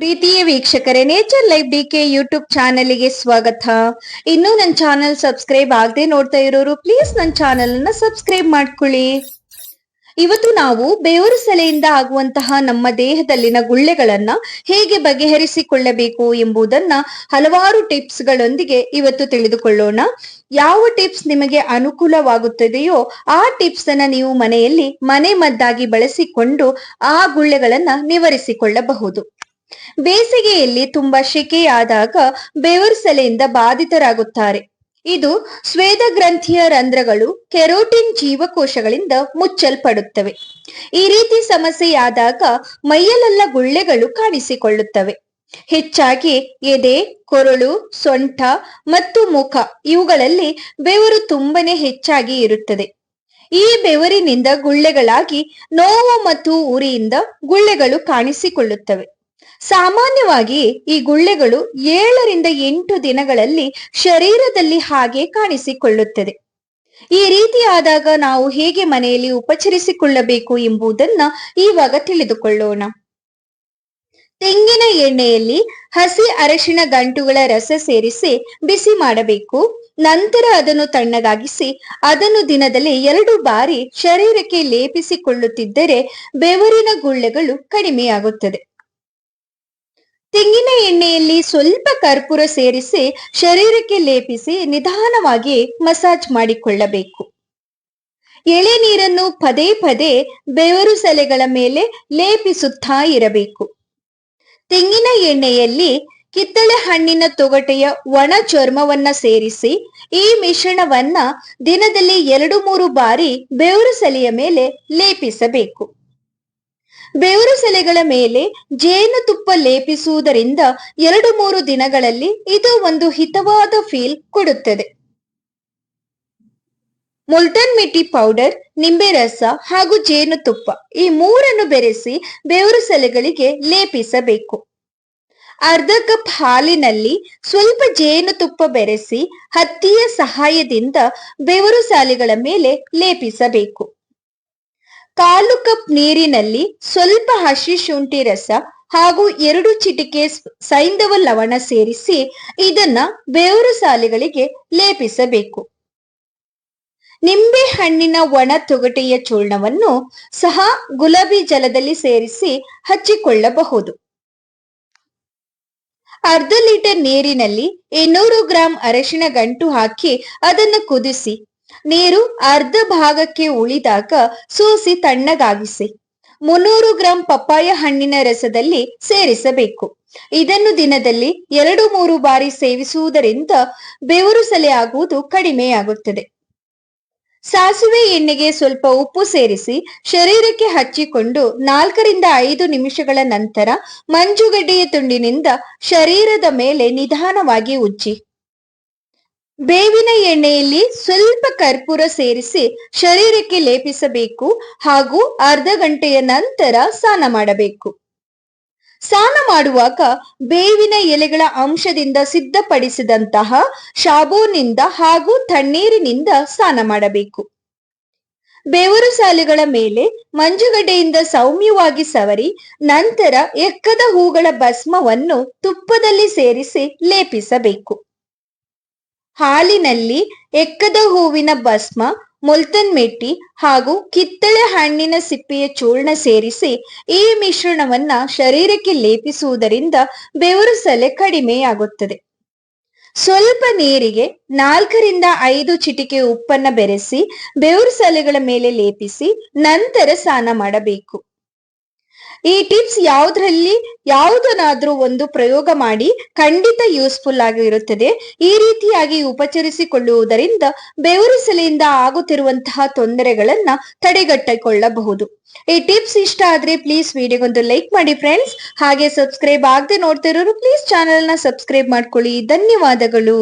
ಪ್ರೀತಿಯ ವೀಕ್ಷಕರೇ nature life D K YouTube ಚಾನೆಲ್ಗೆ ಸ್ವಾಗತ. ಇನ್ನೂ ನನ್ನ ಚಾನೆಲ್ ಸಬ್ಸ್ಕ್ರೈಬ್ ಆಗದೆ ನೋಡ್ತಾ ಇರೋರು ಪ್ಲೀಸ್ ನನ್ನ ಚಾನೆಲ್ ಅನ್ನ ಸಬ್ಸ್ಕ್ರೈಬ್ ಮಾಡ್ಕೊಳ್ಳಿ. ಇವತ್ತು ನಾವು ಬೇವರು ಸೆಲೆಯಿಂದ ಆಗುವಂತಹ ನಮ್ಮ ದೇಹದಲ್ಲಿನ ಗುಳ್ಳೆಗಳನ್ನ ಹೇಗೆ ಬಗೆಹರಿಸಿಕೊಳ್ಳಬೇಕು ಎಂಬುದನ್ನ ಹಲವಾರು ಟಿಪ್ಸ್ ಗಳೊಂದಿಗೆ ಇವತ್ತು ತಿಳಿದುಕೊಳ್ಳೋಣ. ಯಾವ ಟಿಪ್ಸ್ ನಿಮಗೆ ಅನುಕೂಲವಾಗುತ್ತದೆಯೋ, ಆ ಟಿಪ್ಸ್ ಅನ್ನ ನೀವು ಮನೆಯಲ್ಲಿ ಮನೆ ಮದ್ದಾಗಿ ಬಳಸಿಕೊಂಡು ಆ ಗುಳ್ಳೆಗಳನ್ನ ನಿವಾರಿಸಿಕೊಳ್ಳಬಹುದು. ಬೇಸಿಗೆಯಲ್ಲಿ ತುಂಬಾ ಶೆಕೆಯಾದಾಗ ಬೆವರು ಸೆಲೆಯಿಂದ ಬಾಧಿತರಾಗುತ್ತಾರೆ. ಇದು ಸ್ವೇದ ಗ್ರಂಥಿಯ ರಂಧ್ರಗಳು ಕೆರೋಟಿನ್ ಜೀವಕೋಶಗಳಿಂದ ಮುಚ್ಚಲ್ಪಡುತ್ತವೆ. ಈ ರೀತಿ ಸಮಸ್ಯೆಯಾದಾಗ ಮೈಯಲೆಲ್ಲ ಗುಳ್ಳೆಗಳು ಕಾಣಿಸಿಕೊಳ್ಳುತ್ತವೆ. ಹೆಚ್ಚಾಗಿ ಎದೆ, ಕೊರಳು, ಸೊಂಟ ಮತ್ತು ಮುಖ ಇವುಗಳಲ್ಲಿ ಬೆವರು ತುಂಬನೇ ಹೆಚ್ಚಾಗಿ ಇರುತ್ತದೆ. ಈ ಬೆವರಿನಿಂದ ಗುಳ್ಳೆಗಳಾಗಿ ನೋವು ಮತ್ತು ಉರಿಯಿಂದ ಗುಳ್ಳೆಗಳು ಕಾಣಿಸಿಕೊಳ್ಳುತ್ತವೆ. ಸಾಮಾನ್ಯವಾಗಿ ಈ ಗುಳ್ಳೆಗಳು ಏಳರಿಂದ ಎಂಟು ದಿನಗಳಲ್ಲಿ ಶರೀರದಲ್ಲಿ ಹಾಗೆ ಕಾಣಿಸಿಕೊಳ್ಳುತ್ತದೆ. ಈ ರೀತಿಯಾದಾಗ ನಾವು ಹೇಗೆ ಮನೆಯಲ್ಲಿ ಉಪಚರಿಸಿಕೊಳ್ಳಬೇಕು ಎಂಬುದನ್ನ ಈವಾಗ ತಿಳಿದುಕೊಳ್ಳೋಣ. ತೆಂಗಿನ ಎಣ್ಣೆಯಲ್ಲಿ ಹಸಿ ಅರಶಿನ ಗಂಟುಗಳ ರಸ ಸೇರಿಸಿ ಬಿಸಿ ಮಾಡಬೇಕು. ನಂತರ ಅದನ್ನು ತಣ್ಣಗಾಗಿಸಿ ಅದನ್ನು ದಿನದಲ್ಲಿ ಎರಡು ಬಾರಿ ಶರೀರಕ್ಕೆ ಲೇಪಿಸಿಕೊಳ್ಳುತ್ತಿದ್ದರೆ ಬೆವರಿನ ಗುಳ್ಳೆಗಳು ಕಡಿಮೆಯಾಗುತ್ತದೆ. ತೆಂಗಿನ ಎಣ್ಣೆಯಲ್ಲಿ ಸ್ವಲ್ಪ ಕರ್ಪೂರ ಸೇರಿಸಿ ಶರೀರಕ್ಕೆ ಲೇಪಿಸಿ ನಿಧಾನವಾಗಿ ಮಸಾಜ್ ಮಾಡಿಕೊಳ್ಳಬೇಕು. ಎಳೆ ನೀರನ್ನು ಪದೇ ಪದೇ ಬೆವರು ಸೆಲೆಗಳ ಮೇಲೆ ಲೇಪಿಸುತ್ತಾ ಇರಬೇಕು. ತೆಂಗಿನ ಎಣ್ಣೆಯಲ್ಲಿ ಕಿತ್ತಳೆ ಹಣ್ಣಿನ ತೊಗಟೆಯ ಒಣ ಚರ್ಮವನ್ನ ಸೇರಿಸಿ ಈ ಮಿಶ್ರಣವನ್ನ ದಿನದಲ್ಲಿ ಎರಡು ಮೂರು ಬಾರಿ ಬೆವರು ಸೆಲೆಯ ಮೇಲೆ ಲೇಪಿಸಬೇಕು. ಬೆವರು ಸೆಲೆಗಳ ಮೇಲೆ ಜೇನುತುಪ್ಪ ಲೇಪಿಸುವುದರಿಂದ ಎರಡು ಮೂರು ದಿನಗಳಲ್ಲಿ ಇದು ಒಂದು ಹಿತವಾದ ಫೀಲ್ ಕೊಡುತ್ತದೆ. ಮುಲ್ಟನ್ ಮಿಟ್ಟಿ ಪೌಡರ್, ನಿಂಬೆ ರಸ ಹಾಗೂ ಜೇನುತುಪ್ಪ ಈ ಮೂರನ್ನು ಬೆರೆಸಿ ಬೆವರು ಸೆಲೆಗಳಿಗೆ ಲೇಪಿಸಬೇಕು. ಅರ್ಧ ಕಪ್ ಹಾಲಿನಲ್ಲಿ ಸ್ವಲ್ಪ ಜೇನುತುಪ್ಪ ಬೆರೆಸಿ ಹತ್ತಿಯ ಸಹಾಯದಿಂದ ಬೆವರು ಸಾಲೆಗಳ ಮೇಲೆ ಲೇಪಿಸಬೇಕು. ಕಾಲು ಕಪ್ ನೀರಿನಲ್ಲಿ ಸ್ವಲ್ಪ ಹಸಿ ಶುಂಠಿ ರಸ ಹಾಗೂ ಎರಡು ಚಿಟಿಕೆ ಸೈಂಧವ ಲವಣ ಸೇರಿಸಿ ಇದನ್ನ ಬೇವರು ಸಾಲೆಗಳಿಗೆ ಲೇಪಿಸಬೇಕು. ನಿಂಬೆ ಹಣ್ಣಿನ ಒಣ ತೊಗಟೆಯ ಚೂರ್ಣವನ್ನು ಸಹ ಗುಲಾಬಿ ಜಲದಲ್ಲಿ ಸೇರಿಸಿ ಹಚ್ಚಿಕೊಳ್ಳಬಹುದು. ಅರ್ಧ ಲೀಟರ್ ನೀರಿನಲ್ಲಿ ಇನ್ನೂರು ಗ್ರಾಂ ಅರಶಿನ ಗಂಟು ಹಾಕಿ ಅದನ್ನು ಕುದಿಸಿ ನೀರು ಅರ್ಧ ಭಾಗಕ್ಕೆ ಉಳಿದಾಗ ಸೂಸಿ ತಣ್ಣಗಾಗಿಸಿ. ಮುನ್ನೂರು ಗ್ರಾಂ ಪಪ್ಪಾಯ ಹಣ್ಣಿನ ರಸದಲ್ಲಿ ಸೇರಿಸಬೇಕು. ಇದನ್ನು ದಿನದಲ್ಲಿ ಎರಡು ಮೂರು ಬಾರಿ ಸೇವಿಸುವುದರಿಂದ ಬೆವರು ಸಲೆ ಆಗುವುದು ಕಡಿಮೆಯಾಗುತ್ತದೆ. ಸಾಸಿವೆ ಎಣ್ಣೆಗೆ ಸ್ವಲ್ಪ ಉಪ್ಪು ಸೇರಿಸಿ ಶರೀರಕ್ಕೆ ಹಚ್ಚಿಕೊಂಡು ನಾಲ್ಕರಿಂದ ಐದು ನಿಮಿಷಗಳ ನಂತರ ಮಂಜುಗಡ್ಡೆಯ ತುಂಡಿನಿಂದ ಶರೀರದ ಮೇಲೆ ನಿಧಾನವಾಗಿ ಉಜ್ಜಿ. ಬೇವಿನ ಎಣ್ಣೆಯಲ್ಲಿ ಸ್ವಲ್ಪ ಕರ್ಪೂರ ಸೇರಿಸಿ ಶರೀರಕ್ಕೆ ಲೇಪಿಸಬೇಕು ಹಾಗೂ ಅರ್ಧ ಗಂಟೆಯ ನಂತರ ಸ್ನಾನ ಮಾಡಬೇಕು. ಸ್ನಾನ ಮಾಡುವಾಗ ಬೇವಿನ ಎಲೆಗಳ ಅಂಶದಿಂದ ಸಿದ್ಧಪಡಿಸಿದಂತಹ ಶಾಬೂನಿಂದ ಹಾಗೂ ತಣ್ಣೀರಿನಿಂದ ಸ್ನಾನ ಮಾಡಬೇಕು. ಬೇವರು ಸಾಲುಗಳ ಮೇಲೆ ಮಂಜುಗಡ್ಡೆಯಿಂದ ಸೌಮ್ಯವಾಗಿ ಸವರಿ ನಂತರ ಎಕ್ಕದ ಹೂಗಳ ಭಸ್ಮವನ್ನು ತುಪ್ಪದಲ್ಲಿ ಸೇರಿಸಿ ಲೇಪಿಸಬೇಕು. ಹಾಲಿನಲ್ಲಿ ಎಕ್ಕದ ಹೂವಿನ ಭಸ್ಮ, ಮುಲ್ತನ್ ಮೆಟ್ಟಿ ಹಾಗೂ ಕಿತ್ತಳೆ ಹಣ್ಣಿನ ಸಿಪ್ಪೆಯ ಚೂರ್ಣ ಸೇರಿಸಿ ಈ ಮಿಶ್ರಣವನ್ನ ಶರೀರಕ್ಕೆ ಲೇಪಿಸುವುದರಿಂದ ಬೆವರು ಸಲೆ ಕಡಿಮೆಯಾಗುತ್ತದೆ. ಸ್ವಲ್ಪ ನೀರಿಗೆ ನಾಲ್ಕರಿಂದ ಐದು ಚಿಟಿಕೆ ಉಪ್ಪನ್ನ ಬೆರೆಸಿ ಬೆವರು ಸಲೆಗಳ ಮೇಲೆ ಲೇಪಿಸಿ ನಂತರ ಸ್ನಾನ ಮಾಡಬೇಕು. ಈ ಟಿಪ್ಸ್ ಯಾವುದ್ರಲ್ಲಿ ಯಾವುದನ್ನಾದ್ರೂ ಒಂದು ಪ್ರಯೋಗ ಮಾಡಿ ಖಂಡಿತ ಯೂಸ್ಫುಲ್ ಆಗಿರುತ್ತದೆ ಈ ರೀತಿಯಾಗಿ ಉಪಚರಿಸಿಕೊಳ್ಳುವುದರಿಂದ ಬೆವರು ಸೆಲೆಯಿಂದ ಆಗುತ್ತಿರುವಂತಹ ತೊಂದರೆಗಳನ್ನ ತಡೆಗಟ್ಟಿಕೊಳ್ಳಬಹುದು. ಈ ಟಿಪ್ಸ್ ಇಷ್ಟ ಆದ್ರೆ ಪ್ಲೀಸ್ ವಿಡಿಯೋಗೊಂದು ಲೈಕ್ ಮಾಡಿ ಫ್ರೆಂಡ್ಸ್ ಹಾಗೆ ಸಬ್ಸ್ಕ್ರೈಬ್ ಆಗದೆ ನೋಡ್ತಿರೋರು ಪ್ಲೀಸ್ ಚಾನೆಲ್ನ ಸಬ್ಸ್ಕ್ರೈಬ್ ಮಾಡ್ಕೊಳ್ಳಿ. ಧನ್ಯವಾದಗಳು.